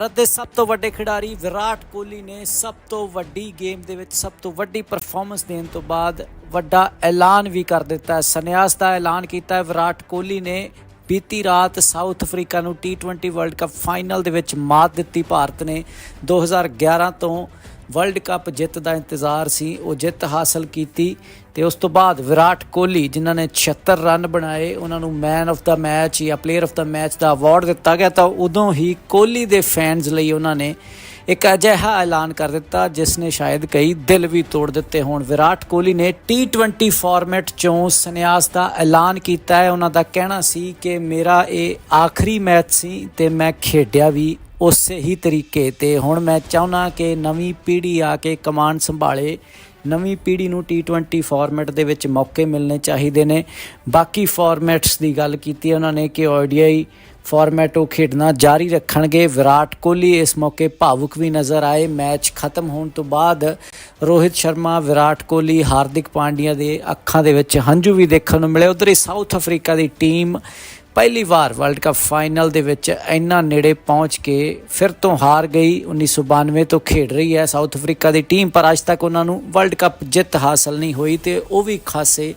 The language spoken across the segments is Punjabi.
ਭਾਰਤ ਦੇ ਸਭ ਤੋਂ ਵੱਡੇ ਖਿਡਾਰੀ ਵਿਰਾਟ ਕੋਹਲੀ ਨੇ ਸਭ ਤੋਂ ਵੱਡੀ ਗੇਮ ਦੇ ਵਿੱਚ ਸਭ ਤੋਂ ਵੱਡੀ ਪਰਫਾਰਮੈਂਸ ਦੇਣ ਤੋਂ ਬਾਅਦ ਵੱਡਾ ਐਲਾਨ ਵੀ ਕਰ ਦਿੱਤਾ ਹੈ। ਸੰਨਿਆਸ ਦਾ ਐਲਾਨ ਕੀਤਾ ਹੈ। ਵਿਰਾਟ ਕੋਹਲੀ ਨੇ ਬੀਤੀ ਰਾਤ ਸਾਊਥ ਅਫਰੀਕਾ ਨੂੰ T20 ਵਰਲਡ ਕੱਪ ਫਾਈਨਲ ਦੇ ਵਿੱਚ ਮਾਤ ਦਿੱਤੀ। ਭਾਰਤ ਨੇ 2011 ਤੋਂ ਵਰਲਡ ਕੱਪ ਜਿੱਤ ਦਾ ਇੰਤਜ਼ਾਰ ਸੀ, ਉਹ ਜਿੱਤ ਹਾਸਲ ਕੀਤੀ ਤੇ ਉਸ ਤੋਂ ਬਾਅਦ ਵਿਰਾਟ ਕੋਹਲੀ, ਜਿਨ੍ਹਾਂ ਨੇ 76 ਰਨ ਬਣਾਏ, ਉਹਨਾਂ ਨੂੰ ਮੈਨ ਆਫ ਦਾ ਮੈਚ ਜਾਂ ਪਲੇਅਰ ਆਫ ਦਾ ਮੈਚ ਦਾ ਅਵਾਰਡ ਦਿੱਤਾ ਗਿਆ ਤਾਂ ਉਦੋਂ ਹੀ ਕੋਹਲੀ ਦੇ ਫੈਨਸ ਲਈ ਉਹਨਾਂ ਨੇ ਇੱਕ ਅਜਿਹਾ ਐਲਾਨ ਕਰ ਦਿੱਤਾ, ਜਿਸ ਨੇ ਸ਼ਾਇਦ ਕਈ ਦਿਲ ਵੀ ਤੋੜ ਦਿੱਤੇ ਹੋਣ। ਵਿਰਾਟ ਕੋਹਲੀ ਨੇ T20 ਫਾਰਮੈਟ ਚੋਂ ਸੰਨਿਆਸ ਦਾ ਐਲਾਨ ਕੀਤਾ ਹੈ। ਉਹਨਾਂ ਦਾ ਕਹਿਣਾ ਸੀ ਕਿ ਮੇਰਾ ਇਹ ਆਖਰੀ ਮੈਚ ਸੀ ਤੇ ਮੈਂ ਖੇਡਿਆ ਵੀ ਉਸੇ ਹੀ ਤਰੀਕੇ ਤੇ ਹੁਣ ਮੈਂ ਚਾਹੁੰਦਾ ਕਿ ਨਵੀਂ ਪੀੜ੍ਹੀ ਆ ਕੇ ਕਮਾਨ ਸੰਭਾਲੇ, ਨਵੀਂ ਪੀੜ੍ਹੀ ਨੂੰ T20 ਫਾਰਮੈਟ ਦੇ ਵਿੱਚ ਮੌਕੇ ਮਿਲਣੇ ਚਾਹੀਦੇ ਨੇ। ਬਾਕੀ ਫਾਰਮੈਟਸ ਦੀ ਗੱਲ ਕੀਤੀ ਉਹਨਾਂ ਨੇ ਕਿ ODI ਫਾਰਮੈਟ ਉਹ ਖੇਡਣਾ ਜਾਰੀ ਰੱਖਣਗੇ। ਵਿਰਾਟ ਕੋਹਲੀ ਇਸ ਮੌਕੇ ਭਾਵੁਕ ਵੀ ਨਜ਼ਰ ਆਏ। ਮੈਚ ਖਤਮ ਹੋਣ ਤੋਂ ਬਾਅਦ ਰੋਹਿਤ ਸ਼ਰਮਾ, ਵਿਰਾਟ ਕੋਹਲੀ, ਹਾਰਦਿਕ ਪਾਂਡਿਆ ਦੇ ਅੱਖਾਂ ਦੇ ਵਿੱਚ ਹੰਝੂ ਵੀ ਦੇਖਣ ਨੂੰ ਮਿਲੇ। ਉਧਰ ਹੀ ਸਾਊਥ ਅਫਰੀਕਾ ਦੀ ਟੀਮ ਪਹਿਲੀ ਵਾਰ ਵਰਲਡ ਕੱਪ ਫਾਈਨਲ ਦੇ ਵਿੱਚ ਇੰਨਾ ਨੇੜੇ ਪਹੁੰਚ ਕੇ ਫਿਰ ਤੋਂ ਹਾਰ ਗਈ 1992 ਤੋਂ ਖੇਡ ਰਹੀ ਹੈ ਸਾਊਥ ਅਫਰੀਕਾ ਦੀ ਟੀਮ, ਪਰ ਅੱਜ ਤੱਕ ਉਹਨਾਂ ਨੂੰ ਵਰਲਡ ਕੱਪ ਜਿੱਤ ਹਾਸਲ ਨਹੀਂ ਹੋਈ ਤੇ ਉਹ ਵੀ ਖਾਸੇ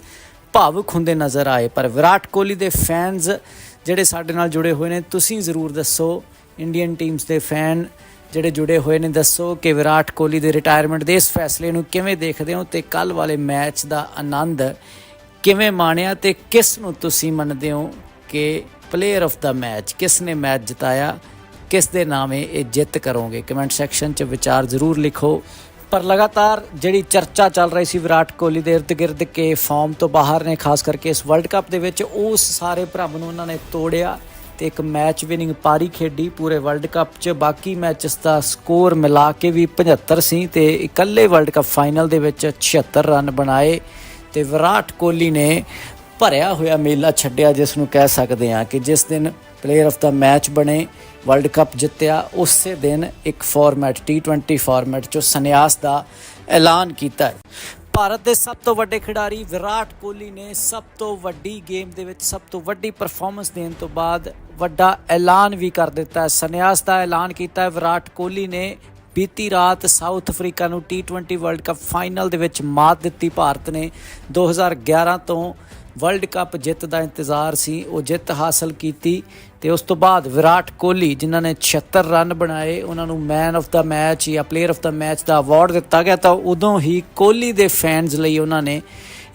ਭਾਵੁਕ ਹੁੰਦੇ ਨਜ਼ਰ ਆਏ। ਪਰ ਵਿਰਾਟ ਕੋਹਲੀ ਦੇ ਫੈਨਸ ਜਿਹੜੇ ਸਾਡੇ ਨਾਲ ਜੁੜੇ ਹੋਏ ਨੇ, ਤੁਸੀਂ ਜ਼ਰੂਰ ਦੱਸੋ ਇੰਡੀਅਨ ਟੀਮਸ ਦੇ ਫੈਨ ਜਿਹੜੇ ਜੁੜੇ ਹੋਏ ਨੇ, ਦੱਸੋ ਕਿ ਵਿਰਾਟ ਕੋਹਲੀ ਦੇ ਰਿਟਾਇਰਮੈਂਟ ਦੇ ਇਸ ਫੈਸਲੇ ਨੂੰ ਕਿਵੇਂ ਦੇਖਦੇ ਹੋ ਤੇ ਕੱਲ ਵਾਲੇ ਮੈਚ ਦਾ ਆਨੰਦ ਕਿਵੇਂ ਮਾਣਿਆ ਤੇ ਕਿਸ ਨੂੰ ਤੁਸੀਂ ਮੰਨਦੇ ਹੋ ਕਿ ਪਲੇਅਰ ਆਫ ਦਾ ਮੈਚ ਕਿਸ ਨੇ ਮੈਚ ਜਿਤਾਇਆ, ਕਿਸ ਦੇ ਨਾਮੇ ਇਹ ਜਿੱਤ ਕਰੋਗੇ? ਕਮੈਂਟ ਸੈਕਸ਼ਨ 'ਚ ਵਿਚਾਰ ਜ਼ਰੂਰ ਲਿਖੋ। ਪਰ ਲਗਾਤਾਰ ਜਿਹੜੀ ਚਰਚਾ ਚੱਲ ਰਹੀ ਸੀ ਵਿਰਾਟ ਕੋਹਲੀ ਦੇ ird-gird ਕੇ ਫਾਰਮ ਤੋਂ ਬਾਹਰ ਨੇ, ਖਾਸ ਕਰਕੇ ਇਸ ਵਰਲਡ ਕੱਪ ਦੇ ਵਿੱਚ, ਉਸ ਸਾਰੇ ਭਰਮ ਨੂੰ ਉਹਨਾਂ ਨੇ ਤੋੜਿਆ ਤੇ ਇੱਕ ਮੈਚ ਵਿਨਿੰਗ ਪਾਰੀ ਖੇਡੀ ਪੂਰੇ ਵਰਲਡ ਕੱਪ 'ਚ। ਬਾਕੀ ਮੈਚਸ ਦਾ ਸਕੋਰ ਮਿਲਾ ਕੇ ਵੀ 75 ਸੀ ਤੇ ਇਕੱਲੇ ਵਰਲਡ ਕੱਪ ਫਾਈਨਲ ਦੇ ਵਿੱਚ 76 ਰਨ ਬਣਾਏ ਤੇ ਵਿਰਾਟ ਕੋਹਲੀ ਨੇ ਭਰਿਆ ਹੋਇਆ ਮੇਲਾ ਛੱਡਿਆ ਜਿਸ ਨੂੰ ਕਹਿ ਸਕਦੇ ਹਾਂ ਕਿ ਜਿਸ ਦਿਨ ਪਲੇਅਰ ਆਫ ਦਾ ਮੈਚ ਬਣੇ ਵਰਲਡ ਕੱਪ ਜਿੱਤਿਆ, ਉਸੇ ਦਿਨ ਇੱਕ ਫਾਰਮੈਟ T20 ਫਾਰਮੈਟ ਚੋਂ ਸੰਨਿਆਸ ਦਾ ਐਲਾਨ ਕੀਤਾ ਹੈ। ਭਾਰਤ ਦੇ ਸਭ ਤੋਂ ਵੱਡੇ ਖਿਡਾਰੀ ਵਿਰਾਟ ਕੋਹਲੀ ਨੇ ਸਭ ਤੋਂ ਵੱਡੀ ਗੇਮ ਦੇ ਵਿੱਚ ਸਭ ਤੋਂ ਵੱਡੀ ਪਰਫਾਰਮੈਂਸ ਦੇਣ ਤੋਂ ਬਾਅਦ ਵੱਡਾ ਐਲਾਨ ਵੀ ਕਰ ਦਿੱਤਾ ਹੈ। ਸੰਨਿਆਸ ਦਾ ਐਲਾਨ ਕੀਤਾ ਹੈ। ਵਿਰਾਟ ਕੋਹਲੀ ਨੇ ਬੀਤੀ ਰਾਤ ਸਾਊਥ ਅਫਰੀਕਾ ਨੂੰ T20 ਵਰਲਡ ਕੱਪ ਫਾਈਨਲ ਦੇ ਵਿੱਚ ਮਾਤ ਦਿੱਤੀ ਭਾਰਤ ਨੇ। 2011 ਤੋਂ ਵਰਲਡ ਕੱਪ ਜਿੱਤ ਦਾ ਇੰਤਜ਼ਾਰ ਸੀ, ਉਹ ਜਿੱਤ ਹਾਸਲ ਕੀਤੀ ਤੇ ਉਸ ਤੋਂ ਬਾਅਦ ਵਿਰਾਟ ਕੋਹਲੀ, ਜਿਨ੍ਹਾਂ ਨੇ 76 ਰਨ ਬਣਾਏ, ਉਹਨਾਂ ਨੂੰ ਮੈਨ ਆਫ ਦਾ ਮੈਚ ਜਾਂ ਪਲੇਅਰ ਆਫ ਦਾ ਮੈਚ ਦਾ ਅਵਾਰਡ ਦਿੱਤਾ ਗਿਆ। ਤਾਂ ਉਦੋਂ ਹੀ ਕੋਹਲੀ ਦੇ ਫੈਨਸ ਲਈ ਉਹਨਾਂ ਨੇ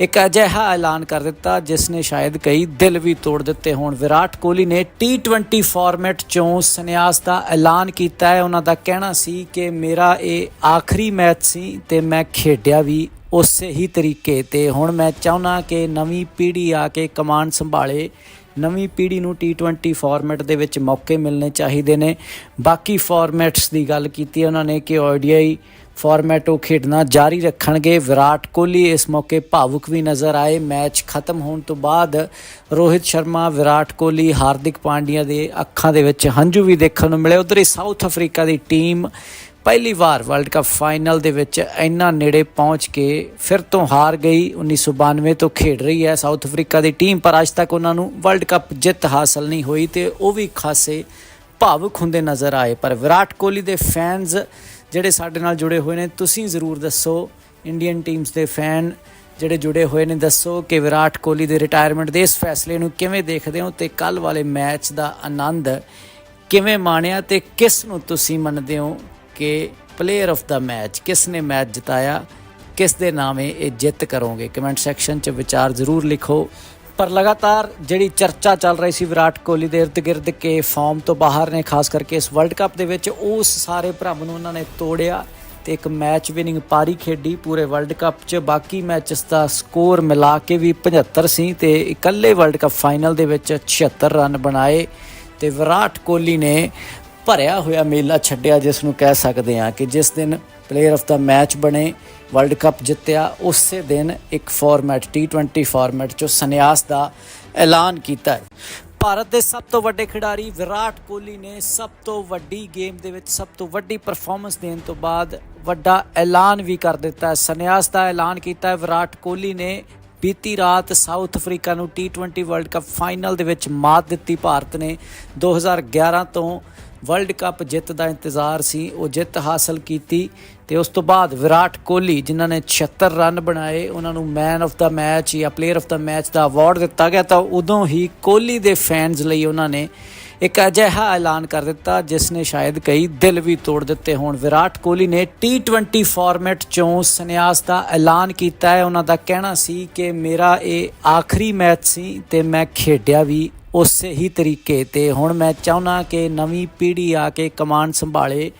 ਇੱਕ ਅਜਿਹਾ ਐਲਾਨ ਕਰ ਦਿੱਤਾ, ਜਿਸ ਨੇ ਸ਼ਾਇਦ ਕਈ ਦਿਲ ਵੀ ਤੋੜ ਦਿੱਤੇ ਹੋਣ। ਵਿਰਾਟ ਕੋਹਲੀ ਨੇ T20 ਫਾਰਮੈਟ ਚੋਂ ਸੰਨਿਆਸ ਦਾ ਐਲਾਨ ਕੀਤਾ ਹੈ। ਉਹਨਾਂ ਦਾ ਕਹਿਣਾ ਸੀ ਕਿ ਮੇਰਾ ਇਹ ਆਖਰੀ ਮੈਚ ਸੀ ਤੇ ਮੈਂ ਖੇਡਿਆ ਵੀ ਉਸੇ ਹੀ ਤਰੀਕੇ ਤੇ। ਹੁਣ ਮੈਂ ਚਾਹੁੰਦਾ ਕਿ ਨਵੀਂ ਪੀੜ੍ਹੀ ਆ ਕੇ ਕਮਾਂਡ ਸੰਭਾਲੇ। ਨਵੀਂ ਪੀੜ੍ਹੀ ਨੂੰ T20 ਫਾਰਮੈਟ ਦੇ ਵਿੱਚ ਮੌਕੇ ਮਿਲਣੇ ਚਾਹੀਦੇ ਨੇ। ਬਾਕੀ ਫਾਰਮੈਟਸ ਦੀ ਗੱਲ ਕੀਤੀ, ਉਹਨਾਂ ਨੇ ਕਿ ODI ਫਾਰਮੈਟ ਉਹ ਖੇਡਣਾ ਜਾਰੀ ਰੱਖਣਗੇ। ਵਿਰਾਟ ਕੋਹਲੀ ਇਸ ਮੌਕੇ ਭਾਵੁਕ ਵੀ ਨਜ਼ਰ ਆਏ। ਮੈਚ ਖਤਮ ਹੋਣ ਤੋਂ ਬਾਅਦ ਰੋਹਿਤ ਸ਼ਰਮਾ, ਵਿਰਾਟ ਕੋਹਲੀ, ਹਾਰਦਿਕ ਪਾਂਡਿਆ ਦੇ ਅੱਖਾਂ ਦੇ ਵਿੱਚ ਹੰਝੂ ਵੀ ਦੇਖਣ ਨੂੰ ਮਿਲੇ। ਉਧਰ ਹੀ ਸਾਊਥ ਅਫਰੀਕਾ ਦੀ ਟੀਮ ਪਹਿਲੀ ਵਾਰ ਵਰਲਡ ਕੱਪ ਫਾਈਨਲ ਦੇ ਵਿੱਚ ਇੰਨਾ ਨੇੜੇ ਪਹੁੰਚ ਕੇ ਫਿਰ ਤੋਂ ਹਾਰ ਗਈ। 1992 ਤੋਂ ਖੇਡ ਰਹੀ ਹੈ ਸਾਊਥ ਅਫਰੀਕਾ ਦੀ ਟੀਮ, ਪਰ ਅੱਜ ਤੱਕ ਉਹਨਾਂ ਨੂੰ ਵਰਲਡ ਕੱਪ ਜਿੱਤ ਹਾਸਲ ਨਹੀਂ ਹੋਈ ਤੇ ਉਹ ਵੀ ਖਾਸੇ ਭਾਵੁਕ ਹੁੰਦੇ ਨਜ਼ਰ ਆਏ। ਪਰ ਵਿਰਾਟ ਕੋਹਲੀ ਦੇ ਫੈਨਸ ਜਿਹੜੇ ਸਾਡੇ ਨਾਲ ਜੁੜੇ ਹੋਏ ਨੇ, ਤੁਸੀਂ ਜ਼ਰੂਰ ਦੱਸੋ। ਇੰਡੀਅਨ ਟੀਮਸ ਦੇ ਫੈਨ ਜਿਹੜੇ ਜੁੜੇ ਹੋਏ ਨੇ, ਦੱਸੋ ਕਿ ਵਿਰਾਟ ਕੋਹਲੀ ਦੇ ਰਿਟਾਇਰਮੈਂਟ ਦੇ ਇਸ ਫੈਸਲੇ ਨੂੰ ਕਿਵੇਂ ਦੇਖਦੇ ਹੋ ਤੇ ਕੱਲ ਵਾਲੇ ਮੈਚ ਦਾ ਆਨੰਦ ਕਿਵੇਂ ਮਾਣਿਆ ਤੇ ਕਿਸ ਨੂੰ ਤੁਸੀਂ ਮੰਨਦੇ ਹੋ ਕਿ ਪਲੇਅਰ ਆਫ ਦਾ ਮੈਚ ਕਿਸ ਨੇ ਮੈਚ ਜਿਤਾਇਆ, ਕਿਸ ਦੇ ਨਾਮ ਇਹ ਜਿੱਤ ਕਰੋਗੇ? ਕਮੈਂਟ ਸੈਕਸ਼ਨ 'ਚ ਵਿਚਾਰ ਜ਼ਰੂਰ ਲਿਖੋ। ਪਰ ਲਗਾਤਾਰ ਜਿਹੜੀ ਚਰਚਾ ਚੱਲ ਰਹੀ ਸੀ ਵਿਰਾਟ ਕੋਹਲੀ ਦੇ ird-gird ਕੇ ਫਾਰਮ ਤੋਂ ਬਾਹਰ ਨੇ, ਖਾਸ ਕਰਕੇ ਇਸ ਵਰਲਡ ਕੱਪ ਦੇ ਵਿੱਚ, ਉਸ ਸਾਰੇ ਭਰਮ ਨੂੰ ਉਹਨਾਂ ਨੇ ਤੋੜਿਆ ਤੇ ਇੱਕ ਮੈਚ ਵਿਨਿੰਗ ਪਾਰੀ ਖੇਡੀ ਪੂਰੇ ਵਰਲਡ ਕੱਪ 'ਚ। ਬਾਕੀ ਮੈਚਸ ਦਾ ਸਕੋਰ ਮਿਲਾ ਕੇ ਵੀ 75 ਸੀ ਤੇ ਇਕੱਲੇ ਵਰਲਡ ਕੱਪ ਫਾਈਨਲ ਦੇ ਵਿੱਚ 76 ਰਨ ਬਣਾਏ ਤੇ ਵਿਰਾਟ ਕੋਹਲੀ ਨੇ ਭਰਿਆ ਹੋਇਆ ਮੇਲਾ ਛੱਡਿਆ, ਜਿਸ ਨੂੰ ਕਹਿ ਸਕਦੇ ਹਾਂ ਕਿ ਜਿਸ ਦਿਨ ਪਲੇਅਰ ਆਫ ਦਾ ਮੈਚ ਬਣੇ ਵਰਲਡ ਕੱਪ ਜਿੱਤਿਆ, ਉਸੇ ਦਿਨ ਇੱਕ ਫਾਰਮੈਟ T20 ਫਾਰਮੈਟ ਚੋਂ ਸੰਨਿਆਸ ਦਾ ਐਲਾਨ ਕੀਤਾ ਹੈ। ਭਾਰਤ ਦੇ ਸਭ ਤੋਂ ਵੱਡੇ ਖਿਡਾਰੀ ਵਿਰਾਟ ਕੋਹਲੀ ਨੇ ਸਭ ਤੋਂ ਵੱਡੀ ਗੇਮ ਦੇ ਵਿੱਚ ਸਭ ਤੋਂ ਵੱਡੀ ਪਰਫਾਰਮੈਂਸ ਦੇਣ ਤੋਂ ਬਾਅਦ ਵੱਡਾ ਐਲਾਨ ਵੀ ਕਰ ਦਿੱਤਾ ਹੈ। ਸੰਨਿਆਸ ਦਾ ਐਲਾਨ ਕੀਤਾ ਹੈ। ਵਿਰਾਟ ਕੋਹਲੀ ਨੇ ਬੀਤੀ ਰਾਤ ਸਾਊਥ ਅਫਰੀਕਾ ਨੂੰ T20 ਵਰਲਡ ਕੱਪ ਫਾਈਨਲ ਦੇ ਵਿੱਚ ਮਾਤ ਦਿੱਤੀ। ਭਾਰਤ ਨੇ 2011 ਤੋਂ ਵਰਲਡ ਕੱਪ ਜਿੱਤ ਦਾ ਇੰਤਜ਼ਾਰ ਸੀ। ਉਹ ਜਿੱਤ ਹਾਸਲ ਕੀਤੀ। ਤੇ ਉਸ ਤੋਂ ਬਾਅਦ ਵਿਰਾਟ ਕੋਹਲੀ, ਜਿਨ੍ਹਾਂ ਨੇ 76 ਰਨ ਬਣਾਏ, ਉਹਨਾਂ ਨੂੰ ਮੈਨ ਆਫ ਦਾ ਮੈਚ ਜਾਂ ਪਲੇਅਰ ਆਫ ਦਾ ਮੈਚ ਦਾ ਅਵਾਰਡ ਦਿੱਤਾ ਗਿਆ ਤਾਂ ਉਦੋਂ ਹੀ ਕੋਹਲੀ ਦੇ ਫੈਨਸ ਲਈ ਉਹਨਾਂ ਨੇ ਇੱਕ ਅਜਿਹਾ ਐਲਾਨ ਕਰ ਦਿੱਤਾ, ਜਿਸ ਨੇ ਸ਼ਾਇਦ ਕਈ ਦਿਲ ਵੀ ਤੋੜ ਦਿੱਤੇ ਹੋਣ। ਵਿਰਾਟ ਕੋਹਲੀ ਨੇ T20 ਫਾਰਮੈਟ ਚੋਂ ਸੰਨਿਆਸ ਦਾ ਐਲਾਨ ਕੀਤਾ ਹੈ। ਉਹਨਾਂ ਦਾ ਕਹਿਣਾ ਸੀ ਕਿ ਮੇਰਾ ਇਹ ਆਖਰੀ ਮੈਚ ਸੀ ਤੇ ਮੈਂ ਖੇਡਿਆ ਵੀ ਉਸੇ ਹੀ ਤਰੀਕੇ ਤੇ। ਹੁਣ ਮੈਂ ਚਾਹੁੰਦਾ ਕਿ ਨਵੀਂ ਪੀੜ੍ਹੀ ਆ ਕੇ ਕਮਾਂਡ ਸੰਭਾਲੇ।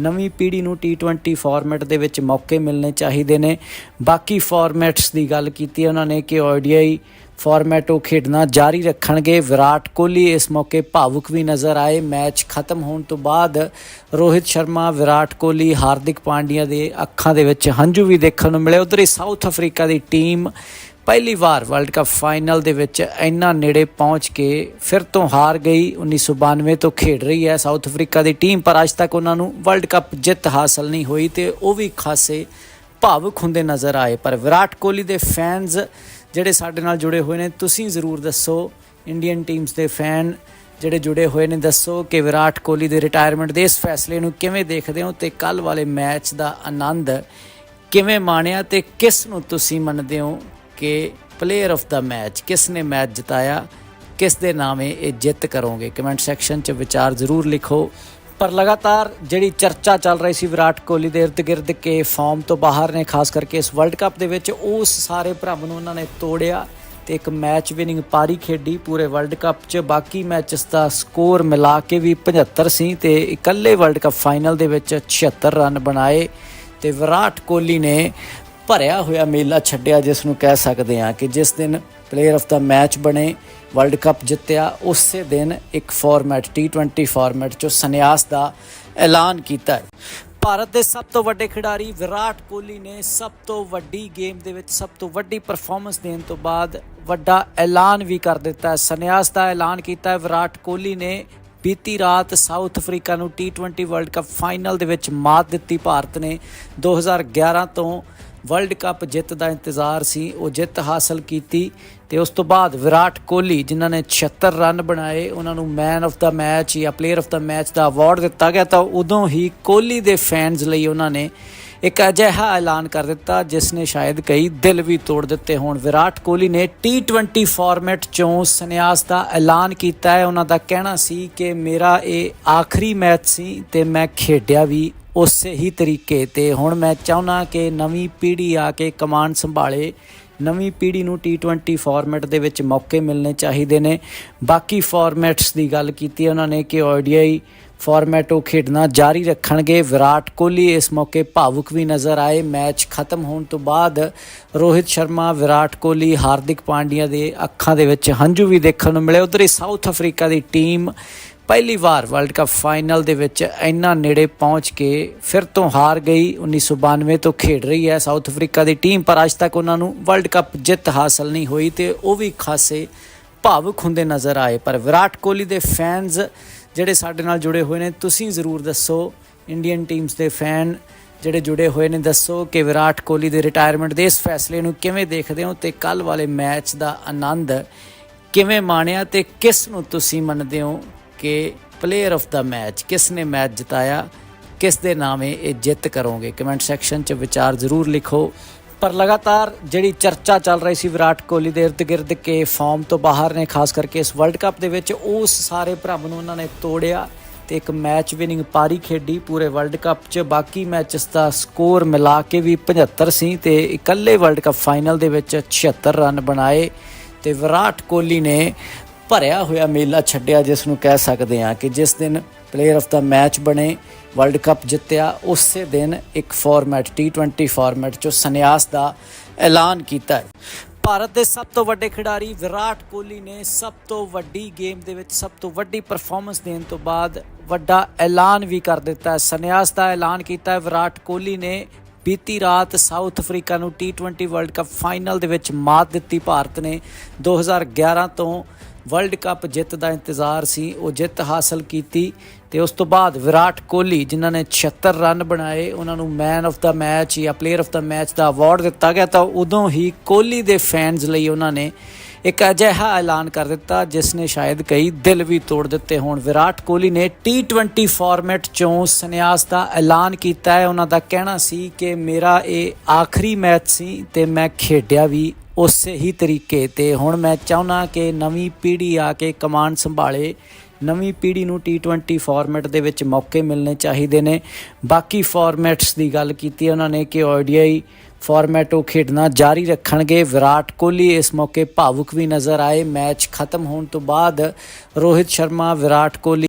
ਨਵੀਂ ਪੀੜ੍ਹੀ ਨੂੰ T20 ਫਾਰਮੈਟ ਦੇ ਵਿੱਚ ਮੌਕੇ ਮਿਲਣੇ ਚਾਹੀਦੇ ਨੇ। ਬਾਕੀ ਫਾਰਮੈਟਸ ਦੀ ਗੱਲ ਕੀਤੀ, ਉਹਨਾਂ ਨੇ ਕਿ ODI ਫਾਰਮੈਟ ਉਹ ਖੇਡਣਾ ਜਾਰੀ ਰੱਖਣਗੇ। ਵਿਰਾਟ ਕੋਹਲੀ ਇਸ ਮੌਕੇ ਭਾਵੁਕ ਵੀ ਨਜ਼ਰ ਆਏ। ਮੈਚ ਖਤਮ ਹੋਣ ਤੋਂ ਬਾਅਦ ਰੋਹਿਤ ਸ਼ਰਮਾ, ਵਿਰਾਟ ਕੋਹਲੀ, ਹਾਰਦਿਕ ਪਾਂਡਿਆ ਦੇ ਅੱਖਾਂ ਦੇ ਵਿੱਚ ਹੰਝੂ ਵੀ ਦੇਖਣ ਨੂੰ ਮਿਲੇ। ਉਧਰ ਹੀ ਸਾਊਥ ਅਫਰੀਕਾ ਦੀ ਟੀਮ ਪਹਿਲੀ ਵਾਰ ਵਰਲਡ ਕੱਪ ਫਾਈਨਲ ਦੇ ਵਿੱਚ ਇੰਨਾ ਨੇੜੇ ਪਹੁੰਚ ਕੇ ਫਿਰ ਤੋਂ ਹਾਰ ਗਈ 1992 ਤੋਂ ਖੇਡ ਰਹੀ ਹੈ। ਸਾਊਥ ਅਫਰੀਕਾ ਦੀ ਟੀਮ, ਪਰ ਅੱਜ ਤੱਕ ਉਹਨਾਂ ਨੂੰ ਵਰਲਡ ਕੱਪ ਜਿੱਤ ਹਾਸਲ ਨਹੀਂ ਹੋਈ ਤੇ ਉਹ ਵੀ ਖਾਸੇ ਭਾਵੁਕ ਹੁੰਦੇ ਨਜ਼ਰ ਆਏ। ਪਰ ਵਿਰਾਟ ਕੋਹਲੀ ਦੇ ਫੈਨਸ ਜਿਹੜੇ ਸਾਡੇ ਨਾਲ ਜੁੜੇ ਹੋਏ ਨੇ, ਤੁਸੀਂ ਜ਼ਰੂਰ ਦੱਸੋ। ਇੰਡੀਅਨ ਟੀਮਸ ਦੇ ਫੈਨ ਜਿਹੜੇ ਜੁੜੇ ਹੋਏ ਨੇ, ਦੱਸੋ ਕਿ ਵਿਰਾਟ ਕੋਹਲੀ ਦੇ ਰਿਟਾਇਰਮੈਂਟ ਦੇ ਇਸ ਫੈਸਲੇ ਨੂੰ ਕਿਵੇਂ ਦੇਖਦੇ ਹੋ ਤੇ ਕੱਲ ਵਾਲੇ ਮੈਚ ਦਾ ਆਨੰਦ ਕਿਵੇਂ ਮਾਣਿਆ ਤੇ ਕਿਸ ਨੂੰ ਤੁਸੀਂ ਮੰਨਦੇ ਹੋ? ਕਿ ਪਲੇਅਰ ਆਫ ਦਾ ਮੈਚ ਕਿਸ ਨੇ ਮੈਚ ਜਿਤਾਇਆ, ਕਿਸ ਦੇ ਨਾਮੇ ਇਹ ਜਿੱਤ ਕਰੋਗੇ। ਕਮੈਂਟ ਸੈਕਸ਼ਨ 'ਚ ਵਿਚਾਰ ਜ਼ਰੂਰ ਲਿਖੋ। ਪਰ ਲਗਾਤਾਰ ਜਿਹੜੀ ਚਰਚਾ ਚੱਲ ਰਹੀ ਸੀ ਵਿਰਾਟ ਕੋਹਲੀ ਦੇ ਇਰਦ ਗਿਰਦ ਕੇ ਫਾਰਮ ਤੋਂ ਬਾਹਰ ਨੇ, ਖਾਸ ਕਰਕੇ ਇਸ ਵਰਲਡ ਕੱਪ ਦੇ ਵਿੱਚ, ਉਸ ਸਾਰੇ ਭਰਮ ਨੂੰ ਉਹਨਾਂ ਨੇ ਤੋੜਿਆ ਤੇ ਇੱਕ ਮੈਚ ਵਿਨਿੰਗ ਪਾਰੀ ਖੇਡੀ ਪੂਰੇ ਵਰਲਡ ਕੱਪ 'ਚ। ਬਾਕੀ ਮੈਚਸ ਦਾ ਸਕੋਰ ਮਿਲਾ ਕੇ ਵੀ 75 ਸੀ ਤੇ ਇਕੱਲੇ ਵਰਲਡ ਕੱਪ ਫਾਈਨਲ ਦੇ ਵਿੱਚ 76 ਰਨ ਬਣਾਏ ਤੇ ਵਿਰਾਟ ਕੋਹਲੀ ਨੇ ਭਰਿਆ ਹੋਇਆ ਮੇਲਾ ਛੱਡਿਆ ਜਿਸ ਨੂੰ ਕਹਿ ਸਕਦੇ ਹਾਂ ਕਿ ਜਿਸ ਦਿਨ ਪਲੇਅਰ ਆਫ ਦਾ ਮੈਚ ਬਣੇ ਵਰਲਡ ਕੱਪ ਜਿੱਤਿਆ, ਉਸੇ ਦਿਨ ਇੱਕ ਫਾਰਮੈਟ T20 ਫਾਰਮੈਟ ਚੋਂ ਸੰਨਿਆਸ ਦਾ ਐਲਾਨ ਕੀਤਾ ਹੈ। ਭਾਰਤ ਦੇ ਸਭ ਤੋਂ ਵੱਡੇ ਖਿਡਾਰੀ ਵਿਰਾਟ ਕੋਹਲੀ ਨੇ ਸਭ ਤੋਂ ਵੱਡੀ ਗੇਮ ਦੇ ਵਿੱਚ ਸਭ ਤੋਂ ਵੱਡੀ ਪਰਫਾਰਮੈਂਸ ਦੇਣ ਤੋਂ ਬਾਅਦ ਵੱਡਾ ਐਲਾਨ ਵੀ ਕਰ ਦਿੱਤਾ ਹੈ। ਸੰਨਿਆਸ ਦਾ ਐਲਾਨ ਕੀਤਾ ਹੈ। ਵਿਰਾਟ ਕੋਹਲੀ ਨੇ ਬੀਤੀ ਰਾਤ ਸਾਊਥ ਅਫਰੀਕਾ ਨੂੰ T20 ਵਰਲਡ ਕੱਪ ਫਾਈਨਲ ਦੇ ਵਿੱਚ ਮਾਤ ਦਿੱਤੀ। ਭਾਰਤ ਨੇ 2011 ਤੋਂ ਵਰਲਡ ਕੱਪ ਜਿੱਤ ਦਾ ਇੰਤਜ਼ਾਰ ਸੀ, ਉਹ ਜਿੱਤ ਹਾਸਲ ਕੀਤੀ ਤੇ ਉਸ ਤੋਂ ਬਾਅਦ ਵਿਰਾਟ ਕੋਹਲੀ, ਜਿਨ੍ਹਾਂ ਨੇ 76 ਰਨ ਬਣਾਏ, ਉਹਨਾਂ ਨੂੰ ਮੈਨ ਆਫ ਦਾ ਮੈਚ ਜਾਂ ਪਲੇਅਰ ਆਫ ਦਾ ਮੈਚ ਦਾ ਅਵਾਰਡ ਦਿੱਤਾ ਗਿਆ ਤਾਂ ਉਦੋਂ ਹੀ ਕੋਹਲੀ ਦੇ ਫੈਨਸ ਲਈ ਉਹਨਾਂ ਨੇ ਇੱਕ ਅਜਿਹਾ ਐਲਾਨ ਕਰ ਦਿੱਤਾ, ਜਿਸ ਨੇ ਸ਼ਾਇਦ ਕਈ ਦਿਲ ਵੀ ਤੋੜ ਦਿੱਤੇ ਹੋਣ। ਵਿਰਾਟ ਕੋਹਲੀ ਨੇ T20 ਫਾਰਮੈਟ ਚੋਂ ਸੰਨਿਆਸ ਦਾ ਐਲਾਨ ਕੀਤਾ ਹੈ। ਉਹਨਾਂ ਦਾ ਕਹਿਣਾ ਸੀ ਕਿ ਮੇਰਾ ਇਹ ਆਖਰੀ ਮੈਚ ਸੀ ਤੇ ਮੈਂ ਖੇਡਿਆ ਵੀ ਉਸੇ ਹੀ ਤਰੀਕੇ ਤੇ ਹੁਣ ਮੈਂ ਚਾਹੁੰਦਾ ਕਿ ਨਵੀਂ ਪੀੜ੍ਹੀ ਆ ਕੇ ਕਮਾਂਡ ਸੰਭਾਲੇ, ਨਵੀਂ ਪੀੜ੍ਹੀ ਨੂੰ T20 ਫਾਰਮੈਟ ਦੇ ਵਿੱਚ ਮੌਕੇ ਮਿਲਣੇ ਚਾਹੀਦੇ ਨੇ। ਬਾਕੀ ਫਾਰਮੈਟਸ ਦੀ ਗੱਲ ਕੀਤੀ ਉਹਨਾਂ ਨੇ ਕਿ ODI ਫਾਰਮੈਟ ਉਹ ਖੇਡਣਾ ਜਾਰੀ ਰੱਖਣਗੇ। ਵਿਰਾਟ ਕੋਹਲੀ ਇਸ ਮੌਕੇ ਭਾਵੁਕ ਵੀ ਨਜ਼ਰ ਆਏ। ਮੈਚ ਖਤਮ ਹੋਣ ਤੋਂ ਬਾਅਦ ਰੋਹਿਤ ਸ਼ਰਮਾ, ਵਿਰਾਟ ਕੋਹਲੀ, ਹਾਰਦਿਕ ਪਾਂਡਿਆ ਦੇ ਅੱਖਾਂ ਦੇ ਵਿੱਚ ਹੰਝੂ ਵੀ ਦੇਖਣ ਨੂੰ ਮਿਲੇ। ਉਧਰ ਹੀ ਸਾਊਥ ਅਫਰੀਕਾ ਦੀ ਟੀਮ ਪਹਿਲੀ ਵਾਰ ਵਰਲਡ ਕੱਪ ਫਾਈਨਲ ਦੇ ਵਿੱਚ ਇੰਨਾ ਨੇੜੇ ਪਹੁੰਚ ਕੇ ਫਿਰ ਤੋਂ ਹਾਰ ਗਈ 1992 ਤੋਂ ਖੇਡ ਰਹੀ ਹੈ ਸਾਊਥ ਅਫਰੀਕਾ ਦੀ ਟੀਮ, ਪਰ ਅੱਜ ਤੱਕ ਉਹਨਾਂ ਨੂੰ ਵਰਲਡ ਕੱਪ ਜਿੱਤ ਹਾਸਲ ਨਹੀਂ ਹੋਈ ਤੇ ਉਹ ਵੀ ਖਾਸੇ ਭਾਵੁਕ ਹੁੰਦੇ ਨਜ਼ਰ ਆਏ। ਪਰ ਵਿਰਾਟ ਕੋਹਲੀ ਦੇ ਫੈਨਸ ਜਿਹੜੇ ਸਾਡੇ ਨਾਲ ਜੁੜੇ ਹੋਏ ਨੇ, ਤੁਸੀਂ ਜ਼ਰੂਰ ਦੱਸੋ ਇੰਡੀਅਨ ਟੀਮਸ ਦੇ ਫੈਨ ਜਿਹੜੇ ਜੁੜੇ ਹੋਏ ਨੇ, ਦੱਸੋ ਕਿ ਵਿਰਾਟ ਕੋਹਲੀ ਦੇ ਰਿਟਾਇਰਮੈਂਟ ਦੇ ਇਸ ਫੈਸਲੇ ਨੂੰ ਕਿਵੇਂ ਦੇਖਦੇ ਹੋ ਤੇ ਕੱਲ ਵਾਲੇ ਮੈਚ ਦਾ ਆਨੰਦ ਕਿਵੇਂ ਮਾਣਿਆ ਤੇ ਕਿਸ ਨੂੰ ਤੁਸੀਂ ਮੰਨਦੇ ਹੋ? ਕਿ ਪਲੇਅਰ ਆਫ ਦਾ ਮੈਚ ਕਿਸ ਨੇ ਮੈਚ ਜਿਤਾਇਆ, ਕਿਸ ਦੇ ਨਾਮੇ ਇਹ ਜਿੱਤ ਕਰੋਗੇ? ਕਮੈਂਟ ਸੈਕਸ਼ਨ 'ਚ ਵਿਚਾਰ ਜ਼ਰੂਰ ਲਿਖੋ। ਪਰ ਲਗਾਤਾਰ ਜਿਹੜੀ ਚਰਚਾ ਚੱਲ ਰਹੀ ਸੀ ਵਿਰਾਟ ਕੋਹਲੀ ਦੇ ਇਰਦ ਗਿਰਦ ਕੇ ਫਾਰਮ ਤੋਂ ਬਾਹਰ ਨੇ, ਖਾਸ ਕਰਕੇ ਇਸ ਵਰਲਡ ਕੱਪ ਦੇ ਵਿੱਚ, ਉਸ ਸਾਰੇ ਭਰਮ ਨੂੰ ਉਹਨਾਂ ਨੇ ਤੋੜਿਆ ਤੇ ਇੱਕ ਮੈਚ ਵਿਨਿੰਗ ਪਾਰੀ ਖੇਡੀ ਪੂਰੇ ਵਰਲਡ ਕੱਪ 'ਚ। ਬਾਕੀ ਮੈਚਸ ਦਾ ਸਕੋਰ ਮਿਲਾ ਕੇ ਵੀ 75 ਸੀ ਤੇ ਇਕੱਲੇ ਵਰਲਡ ਕੱਪ ਫਾਈਨਲ ਦੇ ਵਿੱਚ 76 ਰਨ ਬਣਾਏ ਤੇ ਵਿਰਾਟ ਕੋਹਲੀ ਨੇ ਭਰਿਆ ਹੋਇਆ ਮੇਲਾ ਛੱਡਿਆ ਜਿਸ ਨੂੰ ਕਹਿ ਸਕਦੇ ਹਾਂ ਕਿ ਜਿਸ ਦਿਨ ਪਲੇਅਰ ਆਫ ਦਾ ਮੈਚ ਬਣੇ ਵਰਲਡ ਕੱਪ ਜਿੱਤਿਆ, ਉਸੇ ਦਿਨ ਇੱਕ ਫਾਰਮੈਟ T20 ਫਾਰਮੈਟ ਚੋਂ ਸੰਨਿਆਸ ਦਾ ਐਲਾਨ ਕੀਤਾ ਭਾਰਤ ਦੇ ਸਭ ਤੋਂ ਵੱਡੇ ਖਿਡਾਰੀ ਵਿਰਾਟ ਕੋਹਲੀ ਨੇ ਸਭ ਤੋਂ ਵੱਡੀ ਗੇਮ ਦੇ ਵਿੱਚ ਸਭ ਤੋਂ ਵੱਡੀ ਪਰਫਾਰਮੈਂਸ ਦੇਣ ਤੋਂ ਬਾਅਦ ਵੱਡਾ ਐਲਾਨ ਵੀ ਕਰ ਦਿੱਤਾ ਹੈ। ਸੰਨਿਆਸ ਦਾ ਐਲਾਨ ਕੀਤਾ ਹੈ। ਵਿਰਾਟ ਕੋਹਲੀ ਨੇ ਬੀਤੀ ਰਾਤ ਸਾਊਥ ਅਫਰੀਕਾ ਨੂੰ T20 ਵਰਲਡ ਕੱਪ ਫਾਈਨਲ ਦੇ ਵਿੱਚ ਮਾਤ ਦਿੱਤੀ। ਭਾਰਤ ਨੇ 2011 ਤੋਂ ਵਰਲਡ ਕੱਪ ਜਿੱਤ ਦਾ ਇੰਤਜ਼ਾਰ ਸੀ, ਉਹ ਜਿੱਤ ਹਾਸਲ ਕੀਤੀ ਤੇ ਉਸ ਤੋਂ ਬਾਅਦ ਵਿਰਾਟ ਕੋਹਲੀ, ਜਿਨ੍ਹਾਂ ਨੇ 76 ਰਨ ਬਣਾਏ, ਉਹਨਾਂ ਨੂੰ ਮੈਨ ਆਫ ਦਾ ਮੈਚ ਜਾਂ ਪਲੇਅਰ ਆਫ ਦਾ ਮੈਚ ਦਾ ਅਵਾਰਡ ਦਿੱਤਾ ਗਿਆ ਤਾਂ ਉਦੋਂ ਹੀ ਕੋਹਲੀ ਦੇ ਫੈਨਸ ਲਈ ਉਹਨਾਂ ਨੇ ਇੱਕ ਅਜਿਹਾ ਐਲਾਨ ਕਰ ਦਿੱਤਾ, ਜਿਸ ਨੇ ਸ਼ਾਇਦ ਕਈ ਦਿਲ ਵੀ ਤੋੜ ਦਿੱਤੇ ਹੋਣ। ਵਿਰਾਟ ਕੋਹਲੀ ਨੇ T20 ਫਾਰਮੈਟ ਚੋਂ ਸੰਨਿਆਸ ਦਾ ਐਲਾਨ ਕੀਤਾ ਹੈ। ਉਹਨਾਂ ਦਾ ਕਹਿਣਾ ਸੀ ਕਿ ਮੇਰਾ ਇਹ ਆਖਰੀ ਮੈਚ ਸੀ ਤੇ ਮੈਂ ਖੇਡਿਆ ਵੀ ਉਸੇ ਹੀ ਤਰੀਕੇ ਤੇ ਹੁਣ ਮੈਂ ਚਾਹੁੰਦਾ ਕਿ ਨਵੀਂ ਪੀੜ੍ਹੀ ਆ ਕੇ ਕਮਾਂਡ ਸੰਭਾਲੇ, ਨਵੀਂ ਪੀੜ੍ਹੀ ਨੂੰ T20 ਫਾਰਮੈਟ ਦੇ ਵਿੱਚ ਮੌਕੇ ਮਿਲਣੇ ਚਾਹੀਦੇ ਨੇ। ਬਾਕੀ ਫਾਰਮੈਟਸ ਦੀ ਗੱਲ ਕੀਤੀ ਉਹਨਾਂ ਨੇ ਕਿ ODI ਫਾਰਮੈਟ ਉਹ ਖੇਡਣਾ ਜਾਰੀ ਰੱਖਣਗੇ। ਵਿਰਾਟ ਕੋਹਲੀ ਇਸ ਮੌਕੇ ਭਾਵੁਕ ਵੀ ਨਜ਼ਰ ਆਏ। ਮੈਚ ਖਤਮ ਹੋਣ ਤੋਂ ਬਾਅਦ ਰੋਹਿਤ ਸ਼ਰਮਾ, ਵਿਰਾਟ ਕੋਹਲੀ